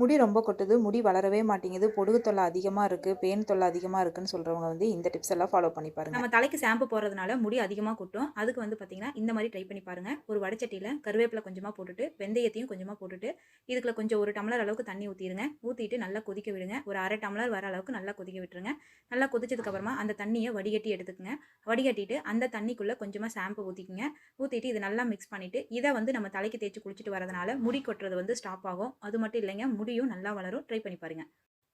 முடி ரொம்ப கொட்டுது முடி வளரவே மாட்டேங்குது பொடுகு தொல்லை அதிகமாக இருக்குது பேன் தொல்லை அதிகமாக இருக்குன்னு சொல்கிறவங்க வந்து இந்த டிப்ஸ் எல்லாம் ஃபாலோ பண்ணி பாருங்க. நம்ம தலைக்கு ஷாம்பு போடுறதுனால முடி அதிகமாக கொட்டும். அதுக்கு வந்து பார்த்திங்கன்னா இந்த மாதிரி ட்ரை பண்ணி பாருங்க. ஒரு வடச்சட்டியில் கருவேப்பிலை கொஞ்சமாக போட்டுட்டு வெந்தயத்தையும் கொஞ்சமாக போட்டுட்டு இதுக்குள்ள கொஞ்சம் ஒரு டம்ளர் அளவுக்கு தண்ணி ஊற்றிடுங்க ஊற்றிட்டு நல்லா கொதிக்க விடுங்க. ஒரு அரை டம்ளர் வர அளவுக்கு நல்லா கொதிக்க விட்டுருங்க. நல்லா கொதிச்சதுக்கப்புறமா அந்த தண்ணியை வடிகட்டி எடுத்துக்கங்க. வடிகட்டிட்டு அந்த தண்ணிக்குள்ளே கொஞ்சமாக ஷாம்பு ஊற்றிக்குங்க ஊற்றிட்டு இது நல்லா மிக்ஸ் பண்ணிவிட்டு இதை வந்து நம்ம தலைக்கு தேய்ச்சி குளிச்சுட்டு வரதுனால முடி கொட்டுறது வந்து ஸ்டாப் ஆகும். அது மட்டும் இல்லைங்க முடியும் நல்லா வளரும் ட்ரை பண்ணி பாருங்க.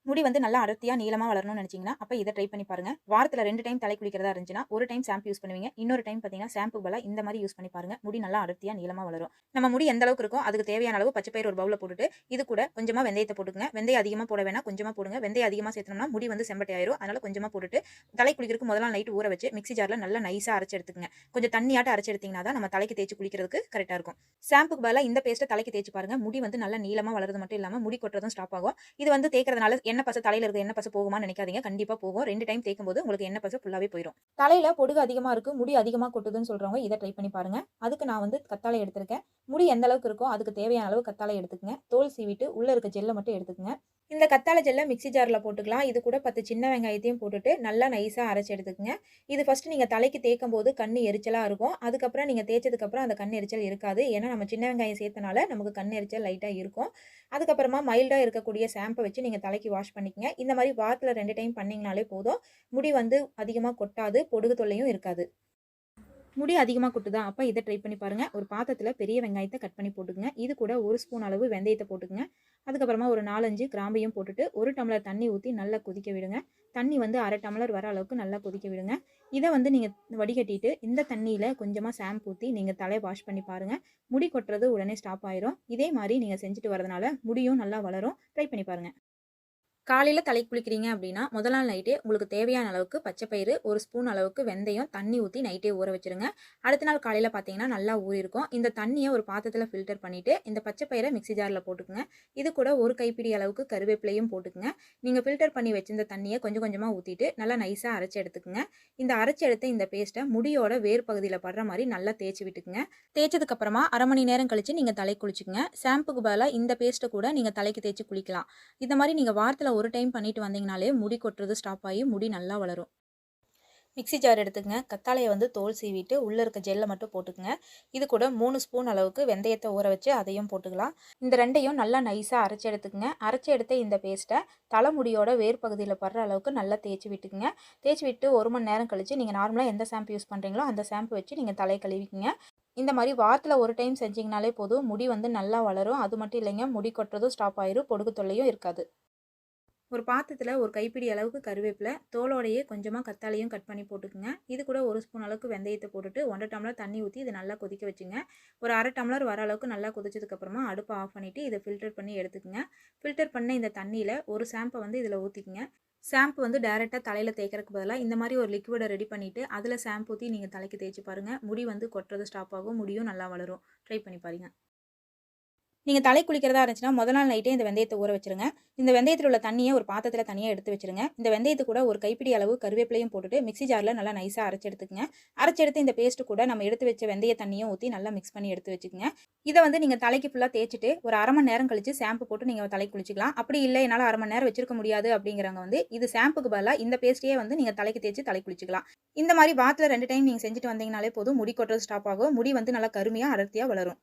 முடி வந்து நல்லா அடர்த்தியாக நீளமாக வளரணும்னு நினச்சிங்கன்னா அப்போ இதை ட்ரை பண்ணி பாருங்கள் வாரத்தில் ரெண்டு டைம் தலை குளிக்கிறதா இருந்துச்சுன்னா ஒரு டைம் ஷாம்பு யூஸ் பண்ணுவீங்க. இன்னொரு டைம் பார்த்தீங்கன்னா ஷாம்பு பல இந்த மாதிரி யூஸ் பண்ணி பாருங்க. முடி நல்லா அடர்த்தியாக நீளமாக வளரும். நம்ம முடி எந்த அளவுக்கு இருக்கோ அதுக்கு தேவையான அளவு பச்சை பயிர் ஒரு பவுலில் போட்டுட்டு இது கூட கொஞ்சமாக வெந்தயத்தை போட்டுக்கங்க. வெந்தயம் அதிகமாக போட வேணா கொஞ்சமாக போடுங்க. வெந்தயம் அதிகமாக சேர்த்தோம்னா முடி வந்து செம்பட்டை ஆயிரும். அதனால் கொஞ்சமாக போட்டுட்டு தலை குளிக்கிறதுக்கு முதல்ல நைட்டு ஊற வச்சு மிக்ஸி ஜாரில் நல்லா நைஸாக அரைச்சி எடுத்துக்கங்க. கொஞ்சம் தண்ணியாட்ட அரைச்சி எடுத்தீங்கன்னா தான் நம்ம தலைக்கு தேய்ச்சி குளிக்கிறதுக்கு கரெக்டாக இருக்கும். ஷாம்புக்கு பதிலாக இந்த பேஸ்ட்டை தலைக்கு தேய்ச்சி பாருங்கள் முடி வந்து நல்லா நீளமாக வளர்றது மட்டும் இல்லாமல் முடி கொட்டுறதும் ஸ்டாப் ஆகும். இது வந்து தேய்க்கிறதுனால எண்ணெய் பசு தலையில் இருக்க எண்ணெய் பசு போகுமான்னு நினைக்காதீங்க. கண்டிப்பாக போகும். ரெண்டு டைம் தேய்க்கும் போது உங்களுக்கு எண்ணெய் பசு ஃபுல்லாகவே போயிடும் தலையில் பொடுகு அதிகமாக இருக்குது முடி அதிகமாக கொட்டுதுன்னு சொல்கிறவங்க இதை ட்ரை பண்ணி பாருங்கள் அதுக்கு நான் வந்து கத்தாழை எடுத்திருக்கேன். முடி எந்த அளவுக்கு இருக்கோ அதுக்கு தேவையான அளவு கத்தாழை எடுத்துக்கங்க. தோல் சீவிட்டு உள்ளே இருக்க ஜெல்லை மட்டும் எடுத்துக்கங்க. இந்த கத்தாழை ஜெல்லை மிக்ஸி ஜாரில் போட்டுக்கலாம். இது கூட பத்து சின்ன வெங்காயத்தையும் போட்டுட்டு நல்லா நைஸாக அரைச்சி எடுத்துக்கங்க. இது ஃபஸ்ட்டு நீங்கள் தலைக்கு தேய்க்கும் போது கண் எரிச்சலாக இருக்கும். அதுக்கப்புறம் நீங்கள் தேய்ச்சதுக்கப்புறம் அந்த கண் எரிச்சல் இருக்காது. ஏன்னா நம்ம சின்ன வெங்காயம் சேர்த்தனால நமக்கு கண் எரிச்சல் லைட்டாக இருக்கும். அதுக்கப்புறமா மைல்டாக இருக்கக்கூடிய ஷாம்பை வச்சு நீங்கள் தலைக்கு வாஷ் பண்ணிக்கங்க. இந்த மாதிரி வாரத்தில் ரெண்டு டைம் பண்ணிங்கனாலே போதும். முடி வந்து அதிகமாக கொட்டாது பொடுகு தொல்லையும் இருக்காது. முடி அதிகமாக கொட்டுதா? அப்போ இதை ட்ரை பண்ணி பாருங்கள் ஒரு பாத்திரத்தில் பெரிய வெங்காயத்தை கட் பண்ணி போட்டுக்கங்க. இது கூட ஒரு ஸ்பூன் அளவு வெந்தயத்தை போட்டுக்கங்க. அதுக்கப்புறமா ஒரு நாலஞ்சு கிராம்பையும் போட்டுட்டு ஒரு டம்ளர் தண்ணி ஊற்றி நல்லா கொதிக்க விடுங்க. தண்ணி வந்து அரை டம்ளர் வர அளவுக்கு நல்லா கொதிக்க விடுங்க. இதை வந்து நீங்கள் வடிகட்டிட்டு இந்த தண்ணியில் கொஞ்சமாக ஷாம்பு ஊற்றி நீங்கள் தலையை வாஷ் பண்ணி பாருங்கள் முடி கொட்டுறது உடனே ஸ்டாப் ஆயிரும். இதே மாதிரி நீங்கள் செஞ்சுட்டு வரதுனால முடியும் நல்லா வளரும். ட்ரை பண்ணி பாருங்கள் காலையில் தலை குளிக்கிறீங்க அப்படின்னா முதல் நாள் நைட்டே உங்களுக்கு தேவையான அளவுக்கு பச்சைப்பயிறு ஒரு ஸ்பூன் அளவுக்கு வெந்தயம் தண்ணி ஊற்றி நைட்டே ஊற வச்சிருங்க. அடுத்த நாள் காலையில் பார்த்தீங்கன்னா நல்லா ஊறிருக்கும். இந்த தண்ணியை ஒரு பாத்திரத்தில் ஃபில்டர் பண்ணிவிட்டு இந்த பச்சைப்பயிரை மிக்ஸி ஜாரில் போட்டுக்குங்க. இது கூட ஒரு கைப்பிடி அளவுக்கு கருவேப்பிலையும் போட்டுக்குங்க. நீங்கள் ஃபில்டர் பண்ணி வச்சிருந்த தண்ணியை கொஞ்சம் கொஞ்சமாக ஊற்றிட்டு நல்லா நைஸாக அரைச்சி எடுத்துக்குங்க. இந்த அரைச்சி எடுத்த இந்த பேஸ்ட்டை முடியோட வேர் பகுதியில் படுற மாதிரி நல்லா தேய்ச்சி விட்டுக்குங்க. தேய்ச்சதுக்கப்புறமா அரை மணி நேரம் கழித்து நீங்கள் தலை குளிச்சுக்குங்க. ஷாம்புக்கு பதிலாக இந்த பேஸ்ட்டை கூட நீங்கள் தலைக்கு தேய்ச்சி குளிக்கலாம். இந்த மாதிரி நீங்கள் வாரத்தில் ஒரு டைம் பண்ணிட்டு வந்தீங்கனாலே முடி கொட்டுறது ஸ்டாப் ஆகி முடி நல்லா வளரும். மிக்ஸி ஜார் எடுத்துக்கங்க. கத்தாழையை வந்து தோல் சீவிட்டு உள்ளே இருக்க ஜெல்லை மட்டும் போட்டுக்கங்க. இது கூட மூணு ஸ்பூன் அளவுக்கு வெந்தயத்தை ஊற வச்சு அதையும் போட்டுக்கலாம். இந்த ரெண்டையும் நல்லா நைஸாக அரைச்சி எடுத்துக்கங்க. அரைச்சி எடுத்த இந்த பேஸ்ட்டை தலைமுடியோட வேர் பகுதியில் படுற அளவுக்கு நல்லா தேய்ச்சி விட்டுக்குங்க. தேய்ச்சி விட்டு ஒரு மணி நேரம் கழித்து நீங்கள் நார்மலாக எந்த ஷாம்பு யூஸ் பண்ணுறீங்களோ அந்த ஷாம்பு வச்சு நீங்கள் தலையை கழுவிக்குங்க. இந்த மாதிரி வாரத்தில் ஒரு டைம் செஞ்சிங்கனாலே போதும். முடி வந்து நல்லா வளரும். அது மட்டும் இல்லைங்க. முடி கொட்டுறதும் ஸ்டாப் ஆயிரும். பொடுகு தொல்லையும் இருக்காது. ஒரு பாத்திரத்தில் ஒரு கைப்பிடி அளவுக்கு கருவேப்பிலை தோலோடையே கொஞ்சமாக கத்தாலையும் கட் பண்ணி போட்டுக்குங்க. இது கூட ஒரு ஸ்பூன் அளவுக்கு வெந்தயத்தை போட்டுட்டு ஒன்றரை டம்ளர் தண்ணி ஊற்றி இதை நல்லா கொதிக்க வச்சுங்க. ஒரு அரை டம்ளர் வர அளவுக்கு நல்லா கொதிச்சதுக்கப்புறமா அடுப்பை ஆஃப் பண்ணிவிட்டு இதை ஃபில்டர் பண்ணி எடுத்துக்கங்க. ஃபில்டர் பண்ண இந்த தண்ணியில் ஒரு ஷாம்பை வந்து இதில் ஊற்றிக்குங்க ஷாம்பு வந்து டேரெக்டாக தலையில் தேய்க்கிறதுக்கு பதிலாக இந்த மாதிரி ஒரு லிக்விடை ரெடி பண்ணிவிட்டு அதில் ஷாம்பு ஊற்றி நீங்கள் தலைக்கு தேய்ச்சி பாருங்கள் முடி வந்து கொட்டுறது ஸ்டாப் ஆகும். முடியும் நல்லா வளரும். ட்ரை பண்ணி பாருங்கள் நீங்கள் தலை குளிக்கிறதா இருந்துச்சுன்னா முதல் நாள் நைட்டே இந்த வெந்தயத்தை ஊற வச்சுருங்க. இந்த வெந்தயத்தில் உள்ள தண்ணியை ஒரு பாத்திரத்தில் தனியாக எடுத்து வச்சுருங்க. இந்த வெந்தயத்து கூட ஒரு கைப்பிடி அளவு கருவேப்பிலையும் போட்டுட்டு மிக்ஸி ஜாரில் நல்லா நைஸாக அரைச்சி எடுத்துக்கங்க. அரைச்செடுத்து இந்த பேஸ்ட்டு கூட நம்ம எடுத்து வச்ச வெந்தய தண்ணியும் ஊற்றி நல்லா மிக்ஸ் பண்ணி எடுத்து வச்சுக்கோங்க. இதை வந்து நீங்கள் தலைக்கு ஃபுல்லாக தேய்ச்சிட்டு ஒரு அரை மணி நேரம் கழிச்சு ஷாம்பு போட்டு நீங்கள் தலை குளிச்சிக்கலாம். அப்படி இல்லை என்னால் அரை மணி நேரம் வச்சிருக்க முடியாது அப்படிங்கிறவங்க வந்து இது ஷாம்புக்கு பதிலாக இந்த பேஸ்ட்டையே வந்து நீங்கள் தலைக்கு தேய்ச்சி தலை குளிச்சிக்கலாம். இந்த மாதிரி வாரத்தில் ரெண்டு டைம் நீங்கள் செஞ்சுட்டு வந்தீங்கனாலே போதும். முடி கொட்டுறது ஸ்டாப் ஆகும். முடி வந்து நல்லா கருமையாக அடர்த்தியாக வளரும்.